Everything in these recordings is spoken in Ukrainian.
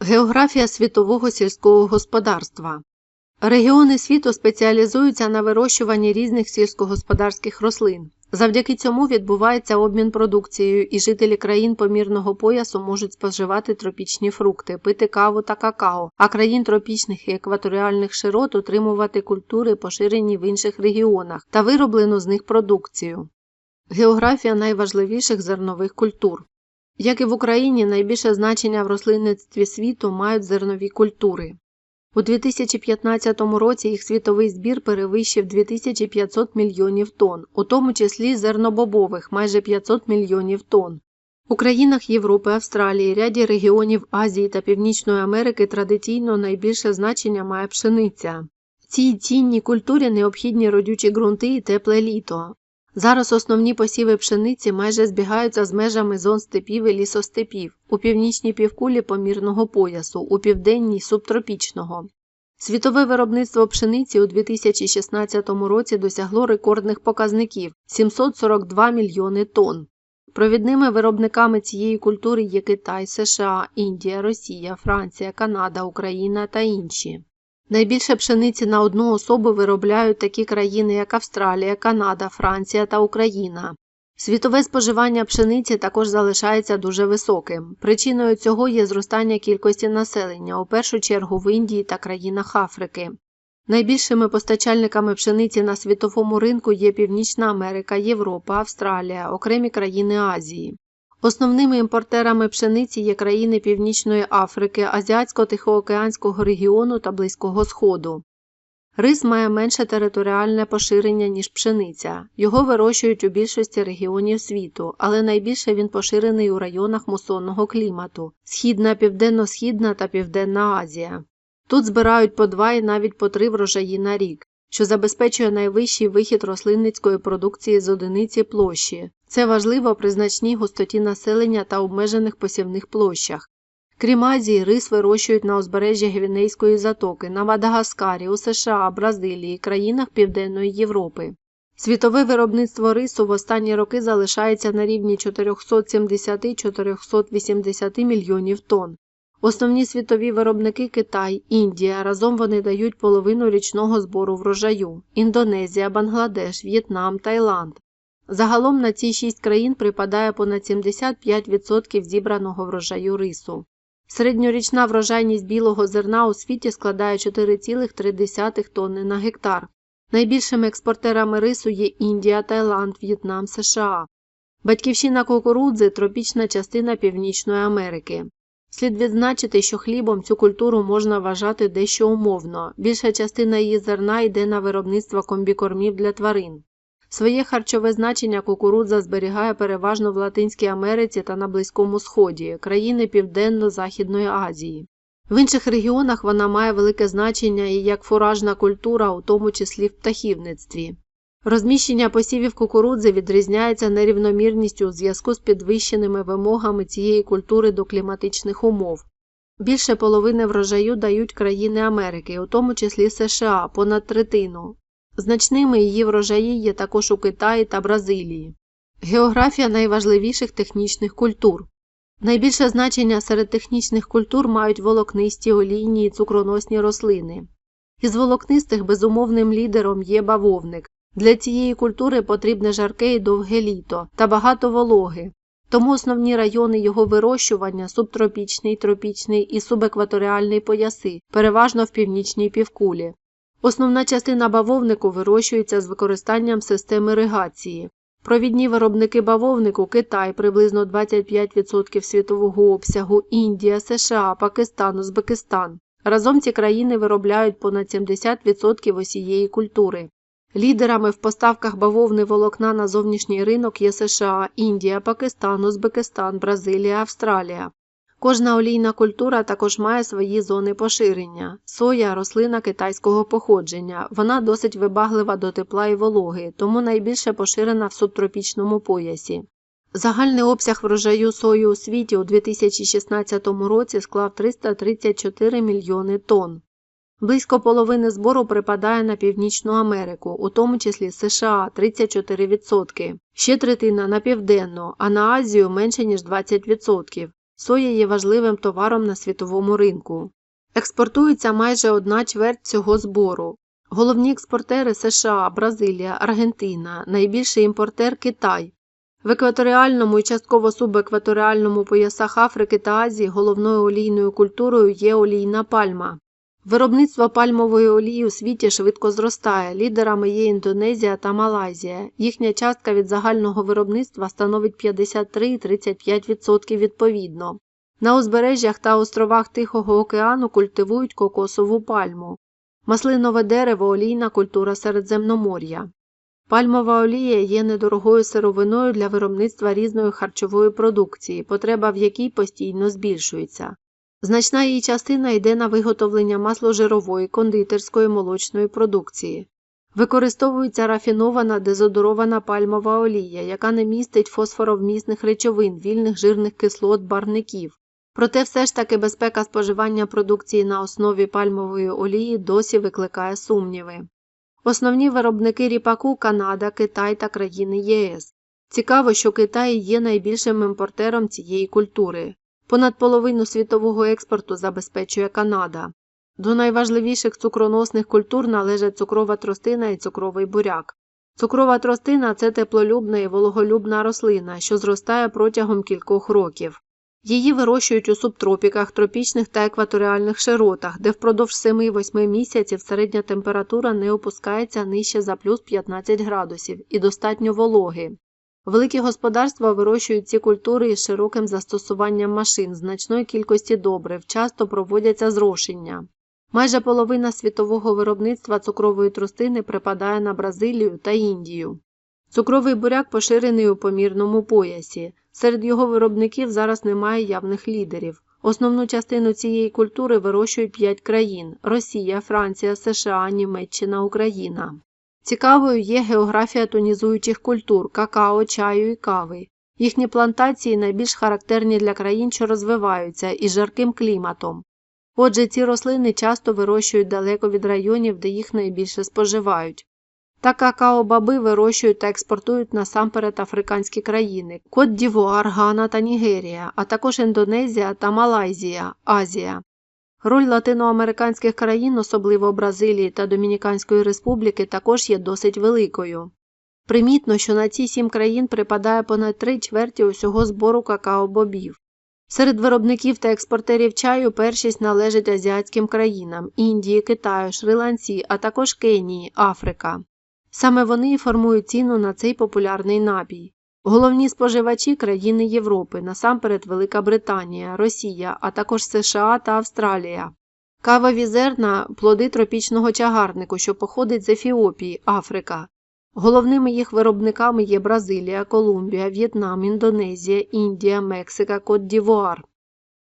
Географія світового сільського господарства. Регіони світу спеціалізуються на вирощуванні різних сільськогосподарських рослин. Завдяки цьому відбувається обмін продукцією, і жителі країн помірного поясу можуть споживати тропічні фрукти, пити каву та какао, а країн тропічних і екваторіальних широт отримувати культури, поширені в інших регіонах, та вироблену з них продукцію. Географія найважливіших зернових культур. Як і в Україні, найбільше значення в рослинництві світу мають зернові культури. У 2015 році їх світовий збір перевищив 2500 мільйонів тонн, у тому числі зернобобових майже 500 мільйонів тонн. У країнах Європи, Австралії, ряді регіонів Азії та Північної Америки традиційно найбільше значення має пшениця. Цій цінній культурі необхідні родючі ґрунти і тепле літо. Зараз основні посіви пшениці майже збігаються з межами зон степів і лісостепів, у північній півкулі помірного поясу, у південній субтропічного. Світове виробництво пшениці у 2016 році досягло рекордних показників 742 мільйони тонн. Провідними виробниками цієї культури є Китай, США, Індія, Росія, Франція, Канада, Україна та інші. Найбільше пшениці на одну особу виробляють такі країни, як Австралія, Канада, Франція та Україна. Світове споживання пшениці також залишається дуже високим. Причиною цього є зростання кількості населення, у першу чергу в Індії та країнах Африки. Найбільшими постачальниками пшениці на світовому ринку є Північна Америка, Європа, Австралія, окремі країни Азії. Основними імпортерами пшениці є країни Північної Африки, Азіатсько-Тихоокеанського регіону та Близького Сходу. Рис має менше територіальне поширення, ніж пшениця. Його вирощують у більшості регіонів світу, але найбільше він поширений у районах мусонного клімату Східна, Південно-Східна та Південна Азія. Тут збирають по два і навіть по три врожаї на рік, що забезпечує найвищий вихід рослинницької продукції з одиниці площі. Це важливо при значній густоті населення та обмежених посівних площах. Крім Азії, рис вирощують на узбережжі Гвінейської затоки, на Мадагаскарі, у США, Бразилії, країнах Південної Європи. Світове виробництво рису в останні роки залишається на рівні 470-480 мільйонів тонн. Основні світові виробники Китай, Індія, разом вони дають половину річного збору врожаю Індонезія, Бангладеш, В'єтнам, Таїланд. Загалом на ці шість країн припадає понад 75% зібраного врожаю рису. Середньорічна врожайність білого зерна у світі складає 4,3 тонни на гектар. Найбільшими експортерами рису є Індія, Таїланд, В'єтнам, США. Батьківщина кукурудзи тропічна частина Північної Америки. Слід відзначити, що хлібом цю культуру можна вважати дещо умовно. Більша частина її зерна йде на виробництво комбікормів для тварин. Своє харчове значення кукурудза зберігає переважно в Латинській Америці та на Близькому Сході, країни Південно-Західної Азії. В інших регіонах вона має велике значення і як фуражна культура, у тому числі в птахівництві. Розміщення посівів кукурудзи відрізняється нерівномірністю у зв'язку з підвищеними вимогами цієї культури до кліматичних умов. Більше половини врожаю дають країни Америки, у тому числі США, понад третину. Значними її врожаї є також у Китаї та Бразилії. Географія найважливіших технічних культур. Найбільше значення серед технічних культур мають волокнисті, олійні і цукроносні рослини. Із волокнистих безумовним лідером є бавовник. Для цієї культури потрібне жарке і довге літо та багато вологи. Тому основні райони його вирощування субтропічний, тропічний і субекваторіальний пояси, переважно в північній півкулі. Основна частина бавовнику вирощується з використанням системи іригації. Провідні виробники бавовнику Китай приблизно 25% світового обсягу, Індія, США, Пакистан, Узбекистан. Разом ці країни виробляють понад 70% усієї культури. Лідерами в поставках бавовни волокна на зовнішній ринок є США, Індія, Пакистан, Узбекистан, Бразилія, Австралія. Кожна олійна культура також має свої зони поширення. Соя рослина китайського походження. Вона досить вибаглива до тепла і вологи, тому найбільше поширена в субтропічному поясі. Загальний обсяг врожаю сої у світі у 2016 році склав 334 мільйони тонн. Близько половини збору припадає на Північну Америку, у тому числі США 34%, ще третина на Південну, а на Азію менше ніж 20%. Соя є важливим товаром на світовому ринку. Експортується майже одна чверть цього збору. Головні експортери США, Бразилія, Аргентина, найбільший імпортер Китай. В екваторіальному і частково субекваторіальному поясах Африки та Азії головною олійною культурою є олійна пальма. Виробництво пальмової олії у світі швидко зростає. Лідерами є Індонезія та Малайзія. Їхня частка від загального виробництва становить 53-35% відповідно. На узбережжях та островах Тихого океану культивують кокосову пальму. Маслинове дерево олійна культура Середземномор'я. Пальмова олія є недорогою сировиною для виробництва різної харчової продукції, потреба в якій постійно збільшується. Значна її частина йде на виготовлення масложирової, кондитерської молочної продукції. Використовується рафінована дезодорована пальмова олія, яка не містить фосфоровмісних речовин, вільних жирних кислот, барників. Проте все ж таки безпека споживання продукції на основі пальмової олії досі викликає сумніви. Основні виробники ріпаку Канада, Китай та країни ЄС. Цікаво, що Китай є найбільшим імпортером цієї культури. Понад половину світового експорту забезпечує Канада. До найважливіших цукроносних культур належать цукрова тростина і цукровий буряк. Цукрова тростина це теплолюбна і вологолюбна рослина, що зростає протягом кількох років. Її вирощують у субтропіках, тропічних та екваторіальних широтах, де впродовж 7-8 місяців середня температура не опускається нижче за плюс 15 градусів і достатньо вологи. Великі господарства вирощують ці культури із широким застосуванням машин, значної кількості добрив, часто проводяться зрошення. Майже половина світового виробництва цукрової тростини припадає на Бразилію та Індію. Цукровий буряк поширений у помірному поясі. Серед його виробників зараз немає явних лідерів. Основну частину цієї культури вирощують 5 країн Росія, Франція, США, Німеччина, Україна. Цікавою є географія тонізуючих культур какао, чаю і кави. Їхні плантації найбільш характерні для країн, що розвиваються, із жарким кліматом. Отже, ці рослини часто вирощують далеко від районів, де їх найбільше споживають. Та какао-баби вирощують та експортують насамперед африканські країни Кот Дівуар, Гана та Нігерія, а також Індонезія та Малайзія, Азія. Роль латиноамериканських країн, особливо Бразилії та Домініканської республіки, також є досить великою. Примітно, що на ці сім країн припадає понад три чверті усього збору какао-бобів. Серед виробників та експортерів чаю першість належить азіатським країнам Індії, Китаю, Шри-Ланці, а також Кенії, Африка. Саме вони формують ціну на цей популярний напій. Головні споживачі країни Європи, насамперед Велика Британія, Росія, а також США та Австралія. Кавові зерна плоди тропічного чагарнику, що походить з Ефіопії, Африка. Головними їх виробниками є Бразилія, Колумбія, В'єтнам, Індонезія, Індія, Мексика, Кот-Дівуар.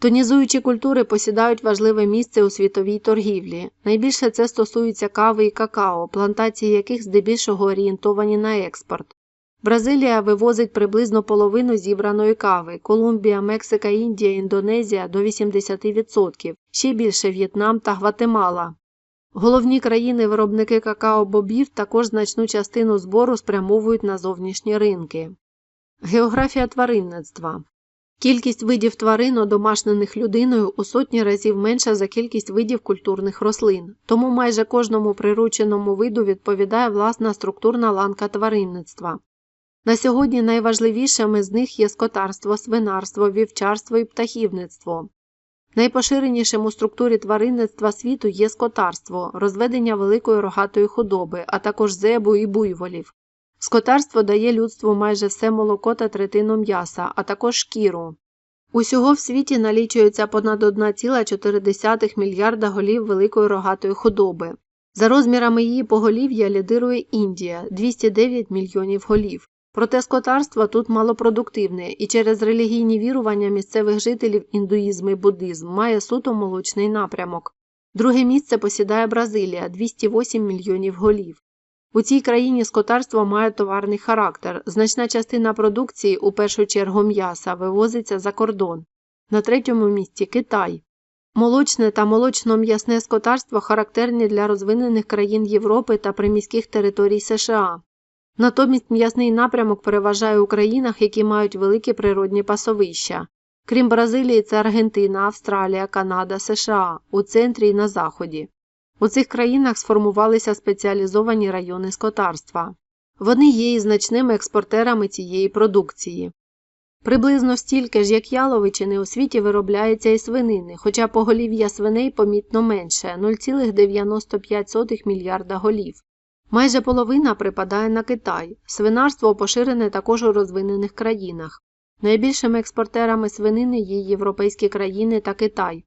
Тонізуючі культури посідають важливе місце у світовій торгівлі. Найбільше це стосується кави і какао, плантації яких здебільшого орієнтовані на експорт. Бразилія вивозить приблизно половину зібраної кави, Колумбія, Мексика, Індія, Індонезія до 80%, ще більше В'єтнам та Гватемала. Головні країни-виробники какао-бобів також значну частину збору спрямовують на зовнішні ринки. Географія тваринництва Кількість видів тварин, одомашнених людиною, у сотні разів менша за кількість видів культурних рослин, тому майже кожному прирученому виду відповідає власна структурна ланка тваринництва. На сьогодні найважливішими з них є скотарство, свинарство, вівчарство і птахівництво. Найпоширенішим у структурі тваринництва світу є скотарство, розведення великої рогатої худоби, а також зебу і буйволів. Скотарство дає людству майже все молоко та третину м'яса, а також шкіру. Усього в світі налічується понад 1,4 мільярда голів великої рогатої худоби. За розмірами її поголів'я лідирує Індія 209 мільйонів голів. Проте скотарство тут малопродуктивне і через релігійні вірування місцевих жителів індуїзм і буддизм має суто молочний напрямок. Друге місце посідає Бразилія 208 мільйонів голів. У цій країні скотарство має товарний характер. Значна частина продукції, у першу чергу м'яса, вивозиться за кордон. На третьому місці Китай. Молочне та молочно-м'ясне скотарство характерні для розвинених країн Європи та приміських територій США. Натомість м'ясний напрямок переважає у країнах, які мають великі природні пасовища. Крім Бразилії, це Аргентина, Австралія, Канада, США у центрі і на заході. У цих країнах сформувалися спеціалізовані райони скотарства. Вони є і значними експортерами цієї продукції. Приблизно стільки ж, як яловичини, у світі виробляється і свинини, хоча поголів'я свиней помітно менше 0,95 мільярда голів. Майже половина припадає на Китай. Свинарство поширене також у розвинених країнах. Найбільшими експортерами свинини є європейські країни та Китай.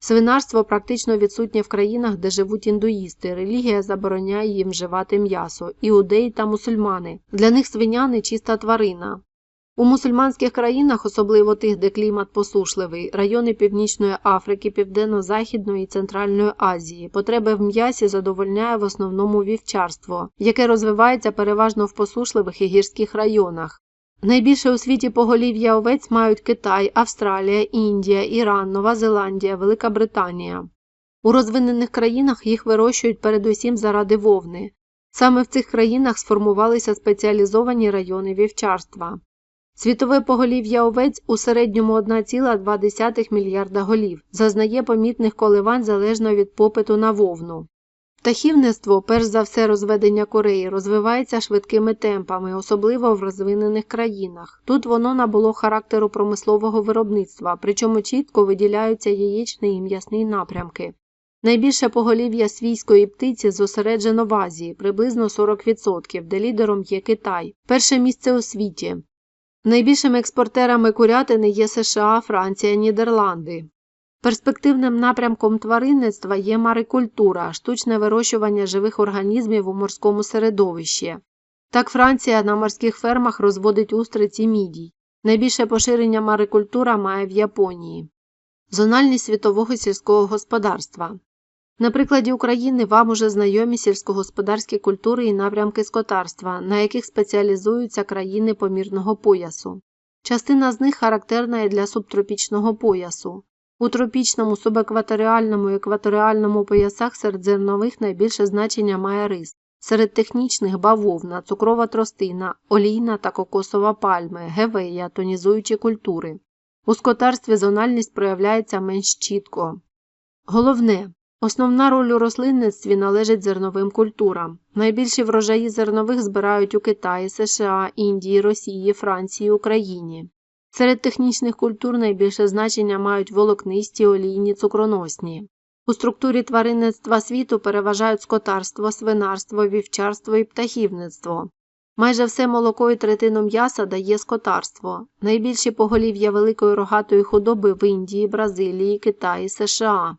Свинарство практично відсутнє в країнах, де живуть індуїсти. Релігія забороняє їм вживати м'ясо, іудеї та мусульмани. Для них свиня – чиста тварина. У мусульманських країнах, особливо тих, де клімат посушливий, райони Північної Африки, Південно-Західної і Центральної Азії, потреби в м'ясі задовольняє в основному вівчарство, яке розвивається переважно в посушливих і гірських районах. Найбільше у світі поголів'я овець мають Китай, Австралія, Індія, Іран, Нова Зеландія, Велика Британія. У розвинених країнах їх вирощують передусім заради вовни. Саме в цих країнах сформувалися спеціалізовані райони вівчарства. Світове поголів'я овець у середньому 1,2 мільярда голів, зазнає помітних коливань залежно від попиту на вовну. Птахівництво, перш за все розведення кореї, розвивається швидкими темпами, особливо в розвинених країнах. Тут воно набуло характеру промислового виробництва, причому чітко виділяються яєчний і м'ясний напрямки. Найбільше поголів'я свійської птиці зосереджено в Азії, приблизно 40%, де лідером є Китай, перше місце у світі. Найбільшими експортерами курятини є США, Франція, Нідерланди. Перспективним напрямком тваринництва є марикультура, штучне вирощування живих організмів у морському середовищі. Так Франція на морських фермах розводить устриці мідій. Найбільше поширення марикультура має в Японії. Зональність світового сільського господарства. На прикладі України вам уже знайомі сільськогосподарські культури і напрямки скотарства, на яких спеціалізуються країни помірного поясу. Частина з них характерна і для субтропічного поясу. У тропічному, субекваторіальному і екваторіальному поясах серед зернових найбільше значення має рис. Серед технічних бавовна, цукрова тростина, олійна та кокосова пальми, гевея, тонізуючі культури. У скотарстві зональність проявляється менш чітко. Головне. Основна роль у рослинництві належить зерновим культурам. Найбільші врожаї зернових збирають у Китаї, США, Індії, Росії, Франції, Україні. Серед технічних культур найбільше значення мають волокнисті, олійні, цукроносні. У структурі тваринництва світу переважають скотарство, свинарство, вівчарство і птахівництво. Майже все молоко і третину м'яса дає скотарство. Найбільші поголів'я великої рогатої худоби в Індії, Бразилії, Китаї, США.